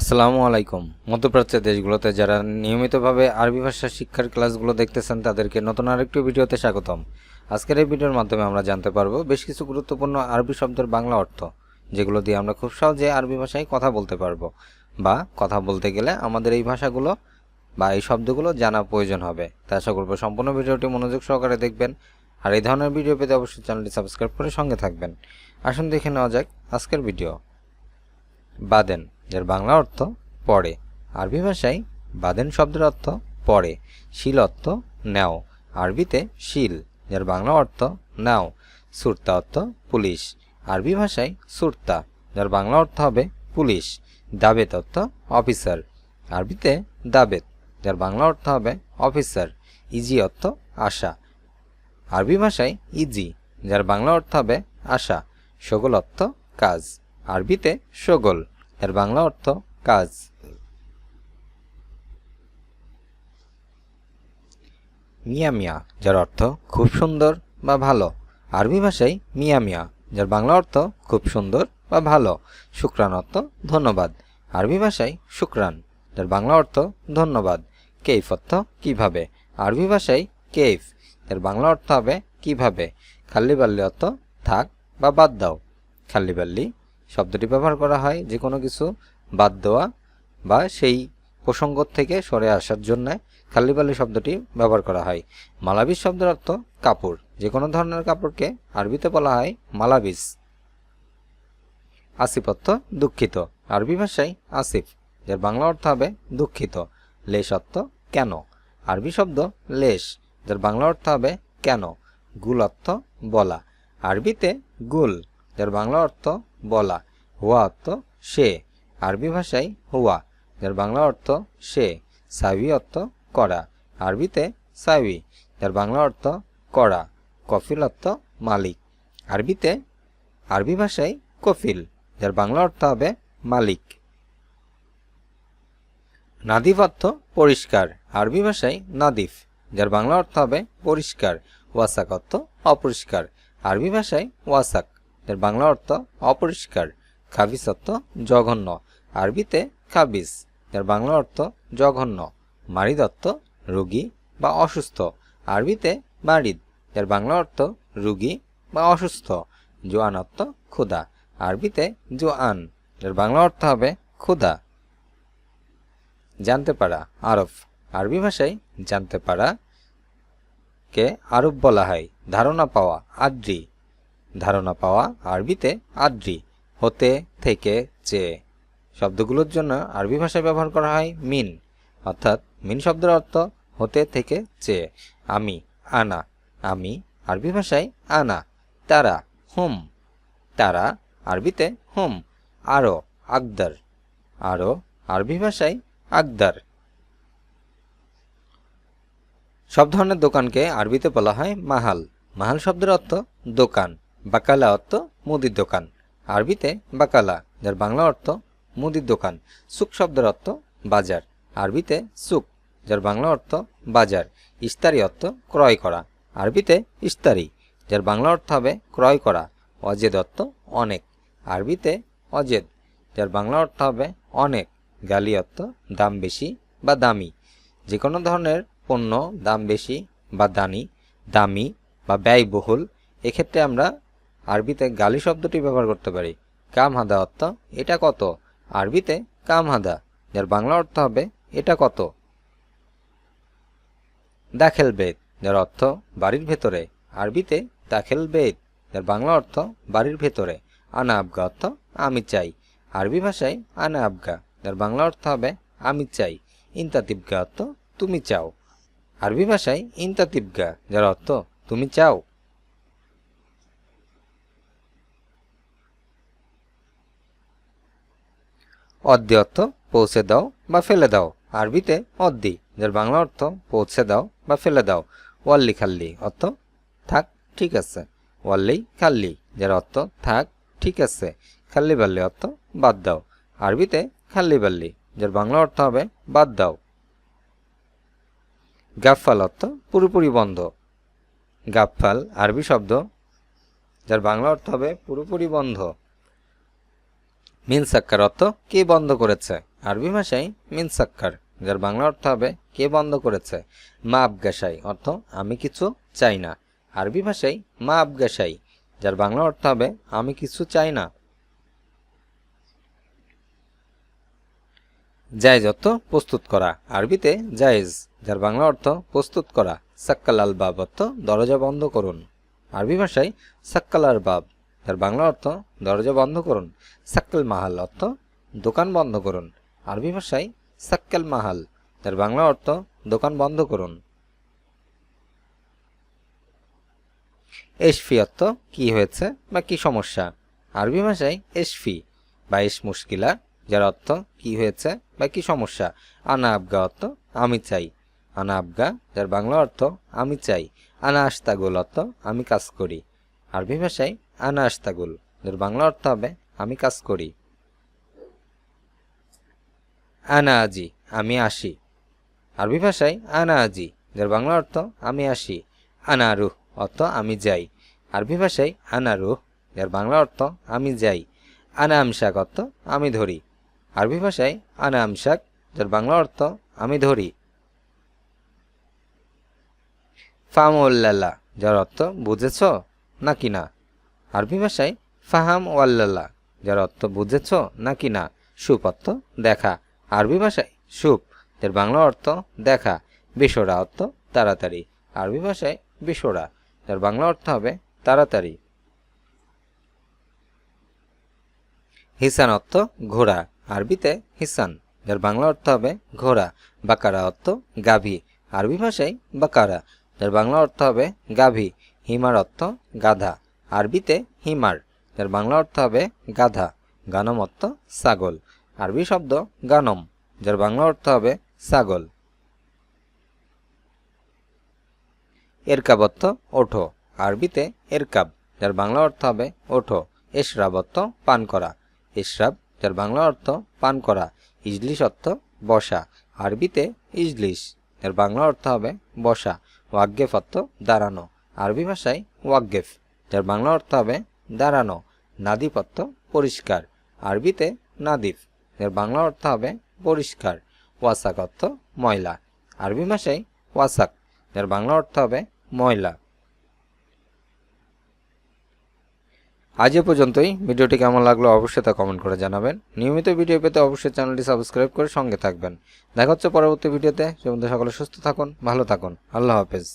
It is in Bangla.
আসসালামু আলাইকুম। মধ্যপ্রাচ্যের দেশগুলোতে যারা নিয়মিতভাবে আরবি ভাষা শিক্ষার ক্লাসগুলো দেখতেছেন, তাদেরকে নতুন আরেকটি ভিডিওতে স্বাগতম। আজকের এই ভিডিওর মাধ্যমে আমরা জানতে পারব বেশ কিছু গুরুত্বপূর্ণ আরবি শব্দের বাংলা অর্থ, যেগুলো দিয়ে আমরা খুব সহজে আরবি ভাষায় কথা বলতে পারব বা কথা বলতে গেলে আমাদের এই ভাষাগুলো বা এই শব্দগুলো জানা প্রয়োজন হবে। তা আশা করব সম্পূর্ণ ভিডিওটি মনোযোগ সহকারে দেখবেন। আর এই ধরনের ভিডিও পেতে অবশ্যই চ্যানেলটি সাবস্ক্রাইব করে সঙ্গে থাকবেন। আসুন দেখে নেওয়া যাক আজকের ভিডিও। বাদেন এর বাংলা অর্থ পড়ে। আরবি ভাষায় বাদেন শব্দের অর্থ পড়ে, শিল অর্থ নেও। আরবিতে শিল এর বাংলা অর্থ নাও। সুরতা অর্থ পুলিশ। আরবি ভাষায় সুরতা, যার বাংলা অর্থ হবে পুলিশ। দাবেত অর্থ অফিসার। আরবিতে দাবেত, যার বাংলা অর্থ হবে অফিসার। ইজি অর্থ আশা। আরবি ভাষায় ইজি, যার বাংলা অর্থ হবে আশা। সগল অর্থ কাজ। আরবিতে সগল, এর বাংলা অর্থ কাজ। মিয়া মিয়া, যার অর্থ খুব সুন্দর বা ভালো। আরবি ভাষায় মিয়া মিয়া, যার বাংলা অর্থ খুব সুন্দর বা ভালো। শুক্রান অর্থ ধন্যবাদ। আরবি ভাষায় শুক্রান যার বাংলা অর্থ ধন্যবাদ। কেইফ অর্থ কীভাবে? আরবি ভাষায় কেইফ এর বাংলা অর্থ হবে কীভাবে? খাল্লি বাল্লি অর্থ থাক বা বাদ দাও। খাল্লি বাল্লি শব্দটি ব্যবহার করা হয় যে কোনো কিছু বাদ দেওয়া বা সেই প্রসঙ্গ থেকে সরে আসার জন্য খাল্লিবাল্লি শব্দটি ব্যবহার করা হয়। মালাবিস শব্দের অর্থ কাপড়। যে কোনো ধরনের কাপড়কে আরবিতে বলা হয় মালাবিস আসিফ অর্থ দুঃখিত। আরবি ভাষায় আসিফ, যার বাংলা অর্থ হবে দুঃখিত। লেশ অর্থ কেন? আরবি শব্দ লেশ, যার বাংলা অর্থ হবে কেন? গুল অর্থ বলা। আরবিতে গুল, যার বাংলা অর্থ বলা। হুয়া অর্থ সে। আরবি ভাষায় হুয়া। যার বাংলা অর্থ সে। সাবি অর্থ করা। আরবিতে সাবি। যার বাংলা অর্থ করা। কফিল অর্থ মালিক। আরবিতে আরবি ভাষায় কফিল। যার বাংলা অর্থ হবে মালিক। নাদিফ অর্থ পরিষ্কার। আরবি ভাষায় নাদিফ। যার বাংলা অর্থ হবে পরিষ্কার। ওয়াসাক অর্থ অপরিষ্কার। আরবি ভাষায় ওয়াসাক। এর বাংলা অর্থ অপরিষ্কার খাবিস অর্থ জঘন্য। আরবিতে খাবিস, এর বাংলা অর্থ জঘন্য মারিদ অর্থ রোগী বা অসুস্থ। আরবিতে মারিদ, এর বাংলা অর্থ রুগী বা অসুস্থ। জোয়ান অর্থ ক্ষুধা, আরবিতে জোয়ান, এর বাংলা অর্থ হবে ক্ষুধা। জানতে পারা, আরফ। আরবি ভাষায় জানতে পারা কে আরব বলা হয়, ধারণা পাওয়া, আদ্রি। ধারণা পাওয়া আরবিতে আদ্রি, হতে, থেকে চেয়ে শব্দগুলোর জন্য আরবি ভাষায় ব্যবহার করা হয় মিন, অর্থাৎ মিন শব্দের অর্থ হতে, থেকে চেয়ে আমি, আনা, আমি, আরবি ভাষায় আনা, তারা, হুম। তারা, আরবিতে হুম, আরও, আকদার। আরও, আরবি ভাষায় আকদার। সব ধরনের দোকানকে আরবিতে বলা হয় মাহাল। মাহাল শব্দের অর্থ দোকান। বাকালা অর্থ মুদির দোকান। আরবিতে বাকালা, যার বাংলা অর্থ মুদির দোকান। সুক শব্দের অর্থ বাজার। আরবিতে সুক যার বাংলা অর্থ বাজার। ইস্তারি অর্থ ক্রয় করা। আরবিতে ইস্তারি, যার বাংলা অর্থ হবে ক্রয় করা। অজেদ অর্থ অনেক। আরবিতে অজেদ, যার বাংলা অর্থ হবে অনেক। গালি অর্থ দাম বেশি বা দামি। যে কোনো ধরনের পণ্য দাম বেশি বা দানি দামি বা ব্যয়বহুল, এক্ষেত্রে আমরা আরবিতে গালি শব্দটি ব্যবহার করতে পারি। কাম হাদা অর্থ, এটা কত? আরবিতে কাম হাদা, যার বাংলা অর্থ হবে, এটা কত? দাখেল বেদ, যার অর্থ বাড়ির ভেতরে। আরবিতে দাখেল বেদ, যার বাংলা অর্থ বাড়ির ভেতরে। আনা আবগা অর্থ, আমি চাই। আরবি ভাষায় আনা আবগা, যার বাংলা অর্থ হবে, আমি চাই। ইন্তাতিবগা অর্থ, তুমি চাও। আরবি ভাষায় ইন্তাতিবগা, যার অর্থ, তুমি চাও। অদ্দি অর্থ পৌঁছে দাও বা ফেলে দাও। আরবিতে অদ্দি, যার বাংলা অর্থ পৌঁছে দাও বা ফেলে দাও। ওয়াল্লি খাল্লি অর্থ থাক, ঠিক আছে। ওয়াল্লি খাল্লি, যার অর্থ থাক, ঠিক আছে। খাল্লি বাল্লি অর্থ বাদ দাও। আরবিতে খাল্লি বাল্লি, যার বাংলা অর্থ হবে বাদ দাও। গাফফাল অর্থ পুরোপুরি বন্ধ। গাফফাল, আরবি শব্দ, যার বাংলা অর্থ হবে পুরোপুরি বন্ধ। মিন সাক্কার অর্থ কে বন্ধ করেছে? আরবি ভাষায় মিন সাক্কার যার বাংলা অর্থ হবে কে বন্ধ করেছে? মা আবগাসাই অর্থ আমি কিছু চাই না। আরবি ভাষায় মা আবগাসাই যার বাংলা অর্থ হবে আমি কিছু চাই না। জায়েজ অর্থ প্রস্তুত করা। আরবিতে জায়েজ, যার বাংলা অর্থ প্রস্তুত করা। সাক্কালাল বাব অর্থ দরজা বন্ধ করুন। আরবি ভাষায় সাক্কাল আর বাব। যার বাংলা অর্থ দরজা বন্ধ করুন, সাক্কাল মাহাল অর্থ দোকান বন্ধ করুন। আরবি ভাষায় সাক্কাল মাহাল, তার বাংলা অর্থ দোকান বন্ধ করুন। এশফি অর্থ কি হয়েছে বা কি সমস্যা? আরবি ভাষায় এশফি বা এস মুশকিলা, যার অর্থ কি হয়েছে বা কি সমস্যা। আনা আবগা অর্থ আমি চাই। আনা আবগা, যার বাংলা অর্থ আমি চাই। আনা আস্তাগুল অর্থ আমি কাজ করি। আরবি ভাষায় আনা আস্তাগুল যার বাংলা অর্থ হবে, আমি কাজ করি। আনা আজি আমি আসি। আরবি ভাষায় আনা আজি যার বাংলা অর্থ, আমি আসি। আনা রুহ অর্থ, আমি যাই। আরবি ভাষায় আনা রুহ যার বাংলা অর্থ, আমি যাই। আনা আমশাক অর্থ, আমি ধরি। আরবি ভাষায় আনা আমশাক যার বাংলা অর্থ, আমি ধরি। ফামউল্লাল্লা যার অর্থ, বুঝেছ, নাকি না? আরবি ভাষায় ফাহাম ওয়াল্লাল্লা যার অর্থ বুঝেছ নাকি না, সুপ অর্থ দেখা। আরবি ভাষায় সুপ, এর বাংলা অর্থ দেখা। বিশোরা অর্থ তাড়াতাড়ি। আরবি ভাষায় বিশোরা যার বাংলা অর্থ হবে তাড়াতাড়ি। হিসান অর্থ ঘোড়া, আরবিতে হিসান যার বাংলা অর্থ হবে ঘোড়া। বাকারা অর্থ গাভী, আরবি ভাষায় বাকারা যার বাংলা অর্থ হবে গাভী। হিমার অর্থ গাধা। আরবিতে হিমার, যার বাংলা অর্থ হবে গাধা গানম অর্থ ছাগল। আরবি শব্দ গানম, যার বাংলা অর্থ হবে ছাগল। এরকাব অর্থ ওঠো। আরবিতে এরকাব, যার বাংলা অর্থ হবে ওঠো। এশরাব অর্থ পান করা। এশরাব, যার বাংলা অর্থ পান করা। ইজলিশ অর্থ বসা। আরবিতে ইজলিশ, যার বাংলা অর্থ হবে বসা। ওয়াগ্গেফ অর্থ দাঁড়ানো। আরবি ভাষায় ওয়াগ্গেফ। যার বাংলা অর্থ হবে দাঁড়ানো নাদিফ অর্থ পরিষ্কার। আরবিতে নাদিফ এর বাংলা অর্থ হবে পরিষ্কার ওয়াসাক অর্থ ময়লা। আরবি ভাষায় ওয়াসাক, যার বাংলা অর্থ হবে ময়লা। আজ এ পর্যন্তই। ভিডিওটি কেমন লাগল অবশ্যই তা কমেন্ট করে জানাবেন। নিয়মিত ভিডিও পেতে অবশ্যই চ্যানেলটি সাবস্ক্রাইব করে সঙ্গে থাকবেন। দেখা হচ্ছে পরবর্তী ভিডিওতে। সে সকলে সুস্থ থাকুন, ভালো থাকুন। আল্লাহ হাফেজ।